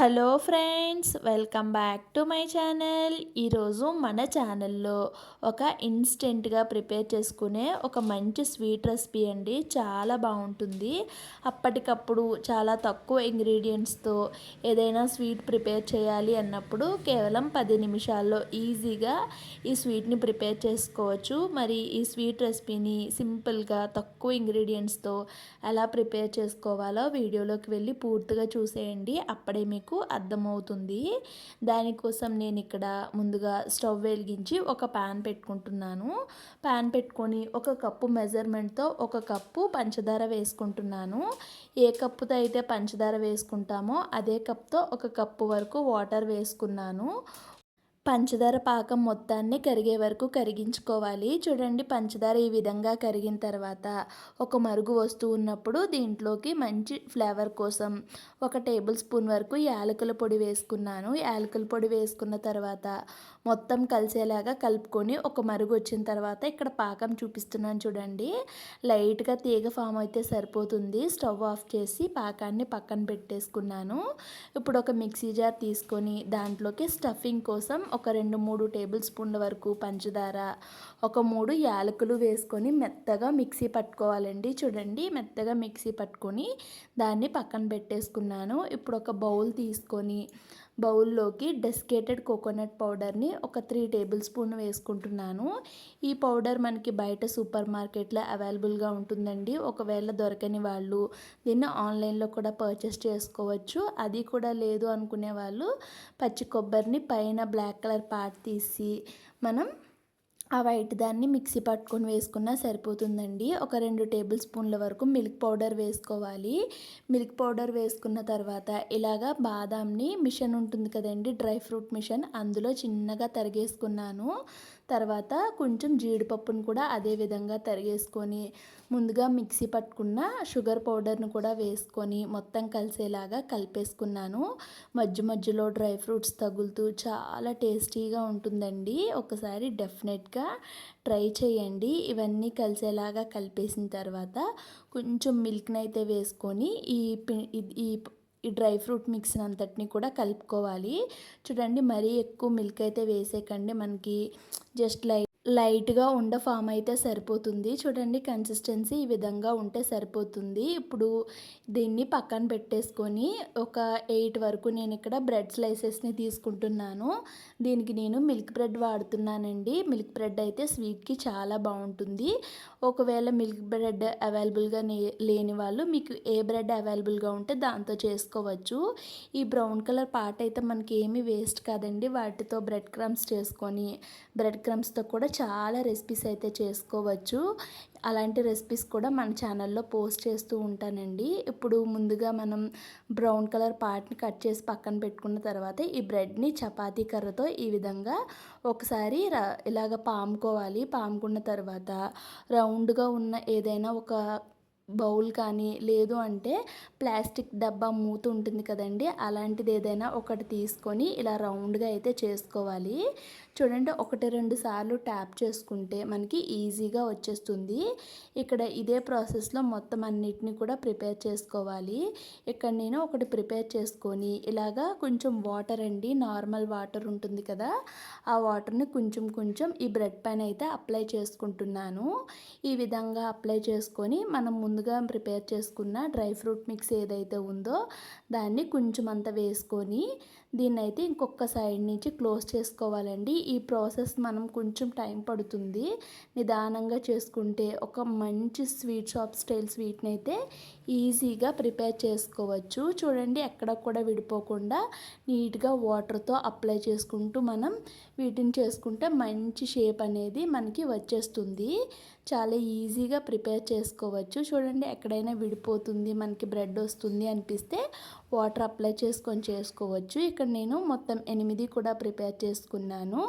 Hello friends welcome back to my channel. ఈరోజు మన ఛానల్లో ఒక ఇన్స్టెంట్గా ప్రిపేర్ చేసుకునే ఒక మంచి స్వీట్ రెసిపీ అండి. చాలా బాగుంటుంది. అప్పటికప్పుడు చాలా తక్కువ ఇంగ్రీడియంట్స్తో ఏదైనా స్వీట్ ప్రిపేర్ చేయాలి అన్నప్పుడు కేవలం పది నిమిషాల్లో ఈజీగా ఈ స్వీట్ని ప్రిపేర్ చేసుకోవచ్చు. మరి ఈ స్వీట్ రెసిపీని సింపుల్గా తక్కువ ఇంగ్రీడియంట్స్తో ఎలా ప్రిపేర్ చేసుకోవాలో వీడియోలోకి వెళ్ళి పూర్తిగా చూసేయండి. అప్పుడే మీకు మనకు అర్థమవుతుంది. దానికోసం నేను ఇక్కడ ముందుగా స్టవ్ వెలిగించి ఒక ప్యాన్ పెట్టుకుంటున్నాను. ప్యాన్ పెట్టుకొని ఒక కప్పు మెజర్మెంట్తో ఒక కప్పు పంచదార వేసుకుంటున్నాను. ఏ కప్పుతో అయితే పంచదార వేసుకుంటామో అదే కప్తో ఒక కప్పు వరకు వాటర్ వేసుకున్నాను. పంచదార పాకం మొత్తాన్ని కరిగే వరకు కరిగించుకోవాలి. చూడండి పంచదార ఈ విధంగా కరిగిన తర్వాత ఒక మరుగు వస్తూ ఉన్నప్పుడు దీంట్లోకి మంచి ఫ్లేవర్ కోసం ఒక టేబుల్ స్పూన్ వరకు యాలకుల పొడి వేసుకున్నాను. యాలకుల పొడి వేసుకున్న తర్వాత మొత్తం కలిసేలాగా కలుపుకొని ఒక మరుగు వచ్చిన తర్వాత ఇక్కడ పాకం చూపిస్తున్నాను చూడండి. లైట్గా తీగ ఫామ్ అయితే సరిపోతుంది. స్టవ్ ఆఫ్ చేసి పాకాన్ని పక్కన పెట్టేసుకున్నాను. ఇప్పుడు ఒక మిక్సీ జార్ తీసుకొని దాంట్లోకి స్టఫింగ్ కోసం ఒక రెండు మూడు టేబుల్ స్పూన్ల వరకు పంచదార ఒక మూడు యాలకులు వేసుకొని మెత్తగా మిక్సీ పట్టుకోవాలండి. చూడండి మెత్తగా మిక్సీ పట్టుకొని దాన్ని పక్కన పెట్టేసుకున్నాను. ఇప్పుడు ఒక బౌల్ తీసుకొని బౌల్లోకి డెస్కేటెడ్ కోకోనట్ పౌడర్ని ఒక త్రీ టేబుల్ స్పూన్ వేసుకుంటున్నాను. ఈ పౌడర్ మనకి బయట సూపర్ మార్కెట్లో అవైలబుల్గా ఉంటుందండి. ఒకవేళ దొరకని వాళ్ళు దీన్ని ఆన్లైన్లో కూడా పర్చేస్ చేసుకోవచ్చు. అది కూడా లేదు అనుకునే వాళ్ళు పచ్చి కొబ్బరిని పైన బ్లాక్ కలర్ పార్ట్ తీసి మనం ఆ వైట్ దాన్ని మిక్సీ పట్టుకొని వేసుకున్నా సరిపోతుందండి. ఒక రెండు టేబుల్ స్పూన్ల వరకు మిల్క్ పౌడర్ వేసుకోవాలి. మిల్క్ పౌడర్ వేసుకున్న తర్వాత ఇలాగా బాదాంని మిషన్ ఉంటుంది కదండి డ్రై ఫ్రూట్ మిషన్ అందులో చిన్నగా తరిగేసుకున్నాను. తర్వాత కొంచెం జీడిపప్పును కూడా అదే విధంగా తరిగేసుకొని ముందుగా మిక్సీ పట్టుకున్న షుగర్ పౌడర్ను కూడా వేసుకొని మొత్తం కలిసేలాగా కలిపేసుకున్నాను. మధ్య మధ్యలో డ్రై ఫ్రూట్స్ తగులుతూ చాలా టేస్టీగా ఉంటుందండి. ఒకసారి డెఫినెట్గా ట్రై చేయండి. ఇవన్నీ కలిసేలాగా కలిపేసిన తర్వాత కొంచెం మిల్క్ని అయితే వేసుకొని ఈ ఈ ఈ డ్రై ఫ్రూట్ మిక్స్ అంతటిని కూడా కలుపుకోవాలి. చూడండి మరీ ఎక్కువ మిల్క్ అయితే వేసేకండి మనకి జస్ట్ లైట్ లైట్గా ఉండ ఫామ్ అయితే సరిపోతుంది. చూడండి కన్సిస్టెన్సీ ఈ విధంగా ఉంటే సరిపోతుంది. ఇప్పుడు దీన్ని పక్కన పెట్టేసుకొని ఒక ఎయిట్ వరకు నేను ఇక్కడ బ్రెడ్ స్లైసెస్ని తీసుకుంటున్నాను. దీనికి నేను మిల్క్ బ్రెడ్ వాడుతున్నానండి. మిల్క్ బ్రెడ్ అయితే స్వీట్కి చాలా బాగుంటుంది. ఒకవేళ మిల్క్ బ్రెడ్ అవైలబుల్గా లేని వాళ్ళు మీకు ఏ బ్రెడ్ అవైలబుల్గా ఉంటే దాంతో చేసుకోవచ్చు. ఈ బ్రౌన్ కలర్ పార్ట్ అయితే మనకి ఏమీ వేస్ట్ కాదండి. వాటితో బ్రెడ్ క్రమ్స్ చేసుకొని బ్రెడ్ క్రమ్స్తో కూడా చాలా రెసిపీస్ అయితే చేసుకోవచ్చు. అలాంటి రెసిపీస్ కూడా మన ఛానల్లో పోస్ట్ చేస్తూ ఉంటానండి. ఇప్పుడు ముందుగా మనం బ్రౌన్ కలర్ పార్ట్ని కట్ చేసి పక్కన పెట్టుకున్న తర్వాత ఈ బ్రెడ్ని చపాతీ కర్రతో ఈ విధంగా ఒకసారి ఇలాగ పాముకోవాలి. పాముకున్న తర్వాత రౌండ్గా ఉన్న ఏదైనా ఒక బౌల్ కానీ లేదు అంటే ప్లాస్టిక్ డబ్బా మూత ఉంటుంది కదండి అలాంటిది ఏదైనా ఒకటి తీసుకొని ఇలా రౌండ్గా అయితే చేసుకోవాలి. చూడండి ఒకటి రెండు సార్లు ట్యాప్ చేసుకుంటే మనకి ఈజీగా వచ్చేస్తుంది. ఇక్కడ ఇదే ప్రాసెస్లో మొత్తం అన్నిటిని కూడా ప్రిపేర్ చేసుకోవాలి. ఇక్కడ నేను ఒకటి ప్రిపేర్ చేసుకొని ఇలాగా కొంచెం వాటర్ అండి నార్మల్ వాటర్ ఉంటుంది కదా ఆ వాటర్ని కొంచెం కొంచెం ఈ బ్రెడ్ పైన అయితే అప్లై చేసుకుంటున్నాను. ఈ విధంగా అప్లై చేసుకొని మనం ముందు ముందుగా ప్రిపేర్ చేసుకున్న డ్రై ఫ్రూట్ మిక్స్ ఏదైతే ఉందో దాన్ని కొంచెం అంత వేసుకొని దీన్ని అయితే ఇంకొక సైడ్ నుంచి క్లోజ్ చేసుకోవాలండి. ఈ ప్రాసెస్ మనం కొంచెం టైం పడుతుంది. నిదానంగా చేసుకుంటే ఒక మంచి స్వీట్ షాప్ స్టైల్ స్వీట్ని అయితే ఈజీగా ప్రిపేర్ చేసుకోవచ్చు. చూడండి ఎక్కడ కూడా విడిపోకుండా నీట్గా వాటర్తో అప్లై చేసుకుంటూ మనం వీటిని చేసుకుంటే మంచి షేప్ అనేది మనకి వచ్చేస్తుంది. చాలా ఈజీగా ప్రిపేర్ చేసుకోవచ్చు. చూడండి ఎక్కడైనా విడిపోతుంది మనకి బ్రెడ్ వస్తుంది అనిపిస్తే వాటర్ అప్లై చేసుకొని చేసుకోవచ్చు. ఇక్కడ నేను మొత్తం ఎనిమిది కూడా ప్రిపేర్ చేసుకున్నాను.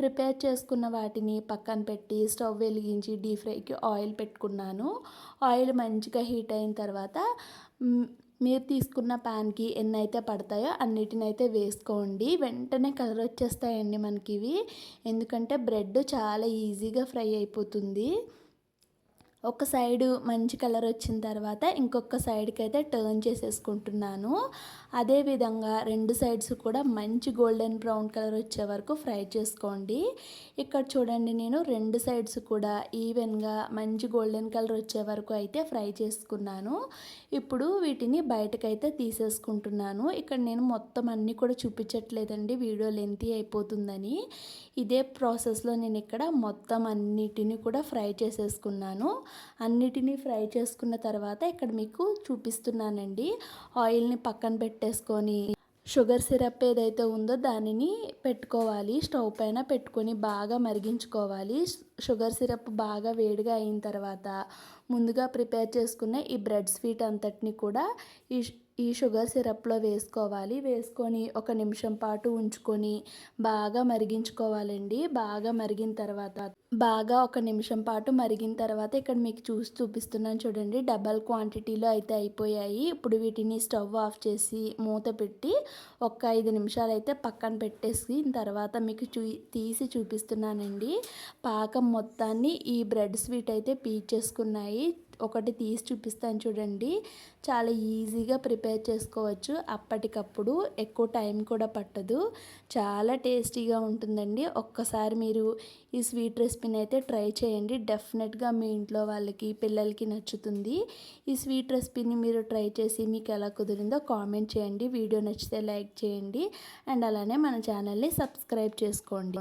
ప్రిపేర్ చేసుకున్న వాటిని పక్కన పెట్టి స్టవ్ వెలిగించి డీప్ ఫ్రైకి ఆయిల్ పెట్టుకున్నాను. ఆయిల్ మంచిగా హీట్ అయిన తర్వాత మీరు తీసుకున్న ప్యాన్కి ఎన్ని అయితే పడతాయో అన్నిటిని అయితే వేసుకోండి. వెంటనే కలర్ వచ్చేస్తాయండి మనకి ఇవి ఎందుకంటే బ్రెడ్ చాలా ఈజీగా ఫ్రై అయిపోతుంది. ఒక సైడు మంచి కలర్ వచ్చిన తర్వాత ఇంకొక సైడ్కి అయితే టర్న్ చేసేసుకుంటున్నాను అదేవిధంగా రెండు సైడ్స్ కూడా మంచి గోల్డెన్ బ్రౌన్ కలర్ వచ్చే వరకు ఫ్రై చేసుకోండి. ఇక్కడ చూడండి నేను రెండు సైడ్స్ కూడా ఈవెన్గా మంచి గోల్డెన్ కలర్ వచ్చే వరకు అయితే ఫ్రై చేసుకున్నాను. ఇప్పుడు వీటిని బయటకైతే తీసేసుకుంటున్నాను. ఇక్కడ నేను మొత్తం అన్నీ కూడా చూపించట్లేదండి వీడియో లెంతీ అయిపోతుందని. ఇదే ప్రాసెస్లో నేను ఇక్కడ మొత్తం అన్నిటిని కూడా ఫ్రై చేసేసుకున్నాను. అన్నిటినీ ఫ్రై చేసుకున్న తర్వాత ఇక్కడ మీకు చూపిస్తున్నానండి. ఆయిల్ని పక్కన పెట్టేసుకొని షుగర్ సిరప్ ఏదైతే ఉందో దానిని పెట్టుకోవాలి. స్టవ్ పైన పెట్టుకొని బాగా మరిగించుకోవాలి. షుగర్ సిరప్ బాగా వేడిగా అయిన తర్వాత ముందుగా ప్రిపేర్ చేసుకున్న ఈ బ్రెడ్ స్వీట్ అంతటిని కూడా ఈ ఈ షుగర్ సిరప్లో వేసుకోవాలి. వేసుకొని ఒక నిమిషం పాటు ఉంచుకొని బాగా మరిగించుకోవాలండి. బాగా మరిగిన తర్వాత బాగా ఒక నిమిషం పాటు మరిగిన తర్వాత ఇక్కడ మీకు చూసి చూపిస్తున్నాను చూడండి. డబల్ క్వాంటిటీలో అయితే అయిపోయాయి. ఇప్పుడు వీటిని స్టవ్ ఆఫ్ చేసి మూత పెట్టి ఒక ఐదు నిమిషాలు అయితే పక్కన పెట్టేసి తర్వాత మీకు చూ తీసి చూపిస్తున్నానండి. పాకం మొత్తాన్ని ఈ బ్రెడ్ స్వీట్ అయితే పీచేసుకున్నాయి ఒకటి తీసి చూపిస్తాను చూడండి. చాలా ఈజీగా ప్రిపేర్ చేసుకోవచ్చు. అప్పటికప్పుడు ఎక్కువ టైం కూడా పట్టదు. చాలా టేస్టీగా ఉంటుందండి. ఒక్కసారి మీరు ఈ స్వీట్ రెసిపీని అయితే ట్రై చేయండి. డెఫినెట్గా మీ ఇంట్లో వాళ్ళకి పిల్లలకి నచ్చుతుంది. ఈ స్వీట్ రెసిపీని మీరు ట్రై చేసి మీకు ఎలా కుదిరిందో కామెంట్ చేయండి. వీడియో నచ్చితే లైక్ చేయండి. అండ్ అలానే మన ఛానల్ని సబ్స్క్రైబ్ చేసుకోండి.